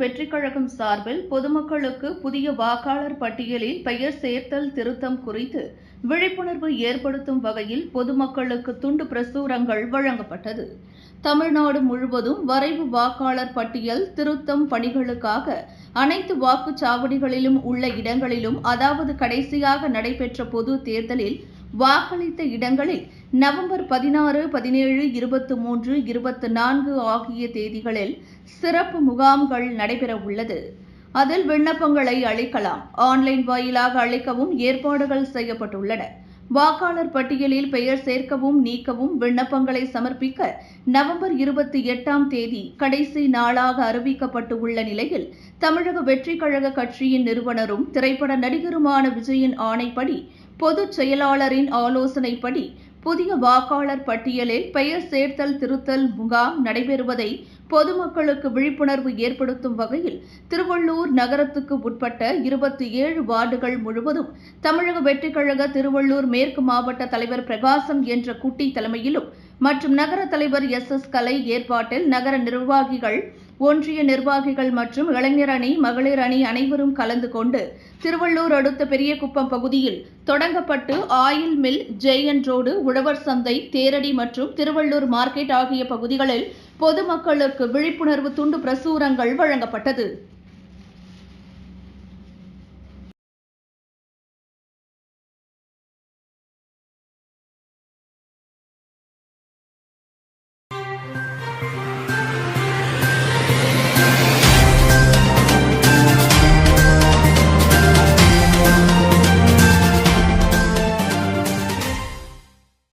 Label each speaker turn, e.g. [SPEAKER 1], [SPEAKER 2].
[SPEAKER 1] வெற்றிக் கழகம் சார்பில் பொதுமக்களுக்கு புதிய வாக்காளர் பட்டியலில் பெயர் சேர்த்தல் திருத்தம் குறித்து விழிப்புணர்வு ஏற்படுத்தும் வகையில் பொதுமக்களுக்கு துண்டு பிரசுரங்கள் வழங்கப்பட்டது. தமிழ்நாடு முழுவதும் வரைவு வாக்காளர் பட்டியல் திருத்தம் பணிகளுக்காக அனைத்து வாக்குச்சாவடிகளிலும் உள்ள இடங்களிலும் அதாவது கடைசியாக நடைபெற்ற பொது தேர்தலில் வாக்களித்த இடங்களில் நவம்பர் பதினாறு பதினேழு இருபத்தி மூன்று இருபத்தி நான்கு ஆகிய தேதிகளில் சிறப்பு முகாம்கள் நடைபெற உள்ளது. அதில் விண்ணப்பங்களை அளிக்கலாம். ஆன்லைன் வாயிலாக அளிக்கவும் ஏற்பாடுகள் செய்யப்பட்டுள்ளன. வாக்காளர் பட்டியலில் பெயர் சேர்க்கவும் நீக்கவும் விண்ணப்பங்களை சமர்ப்பிக்க நவம்பர் இருபத்தி எட்டாம் தேதி கடைசி நாளாக அறிவிக்கப்பட்டு உள்ள நிலையில் தமிழக வெற்றிக் கழக கட்சியின் நிறுவனரும் திரைப்பட நடிகருமான விஜயின் ஆணைப்படி பொதுச் செயலாளரின் ஆலோசனைப்படி புதிய வாக்காளர் பட்டியலில் பெயர் சேர்த்தல் திருத்தல் முகாம் நடைபெறுவதை பொதுமக்களுக்கு விழிப்புணர்வு ஏற்படுத்தும் வகையில் திருவள்ளூர் நகரத்துக்கு உட்பட்ட இருபத்தி ஏழு வார்டுகள் முழுவதும் தமிழக வெற்றிக்கழக திருவள்ளூர் மேற்கு மாவட்ட தலைவர் பிரகாசம் என்ற குட்டி தலைமையிலும் மற்றும் நகர தலைவர் எஸ் எஸ் கலை ஏற்பாட்டில் நகர நிர்வாகிகள் ஒன்றிய நிர்வாகிகள் மற்றும் இளைஞர் அணி மகளிர் அணி அனைவரும் கலந்து கொண்டு திருவள்ளூர் அடுத்த பெரியகுப்பம் பகுதியில் தொடங்கப்பட்டு ஆயில் மில் ஜெயன் ரோடு உழவர் சந்தை தேரடி மற்றும் திருவள்ளூர் மார்க்கெட் ஆகிய பகுதிகளில் பொதுமக்களுக்கு விழிப்புணர்வு துண்டு பிரசுரங்கள் வழங்கப்பட்டது.